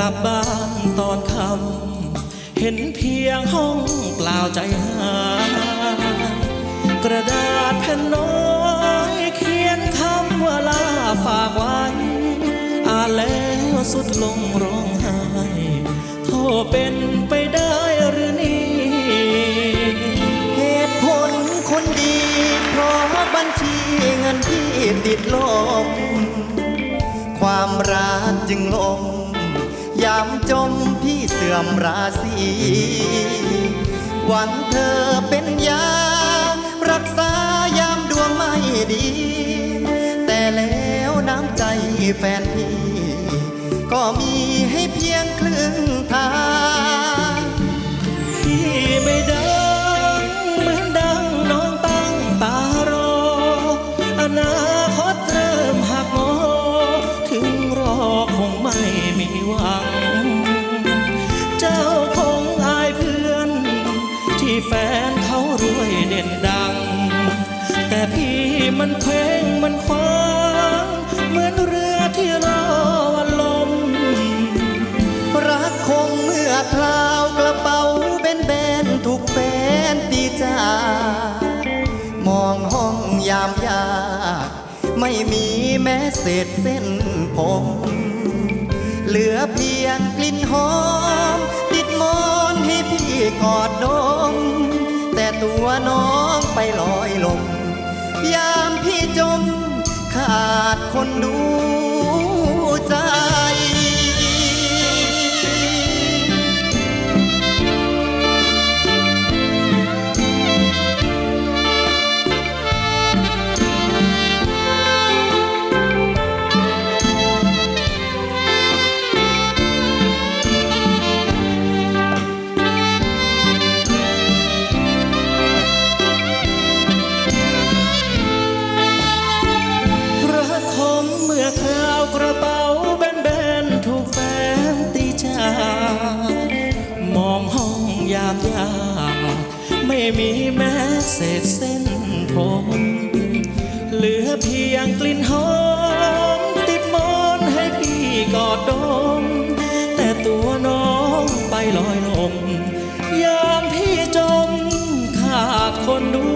ลับบ้านตอนค่ำเห็นเพียงห้องเปล่าใจหายกระดาษแผ่นน้อยเขียนคำว่าลาฝากไว้อ่านแล้วสุดลงร้องไห้โทษเป็นไปได้หรือนี่ เหตุผลคนดี เพราะบัญชีเงินที่ติดลบความรักจึงลม ยามจมพี่เสื่อมราศีหวังเธอเป็นยา รักษายามดวงไม่ดี แต่แล้วน้ำใจแฟนพี่ ก็มีให้เพียงครึ่งทาง แฟนเขารวยเด่นดัง แต่พี่มันเพลงมันคว้างเหมือนเรือที่รอวันลม รักคงเมื่อคราวกระเป๋าเบนเบนๆถูกแฟนตีจามองห้องยามยากไม่มีแม้เศษเส้นผมเหลือเพียงกลิ่นหอม ติดมอนให้พี่กอดด ตัวน้องไปลอยลม ยามพี่จมขาดคนดู กระเป๋าแบนๆถูกแฟนตีจามองห้องยามยากไม่มีแม้เศษเส้นผมเหลือเพียงกลิ่นหอมติดมอนให้พี่กอดดม แต่ตัวน้องไปลอยลมยามพี่จมขาดคนดู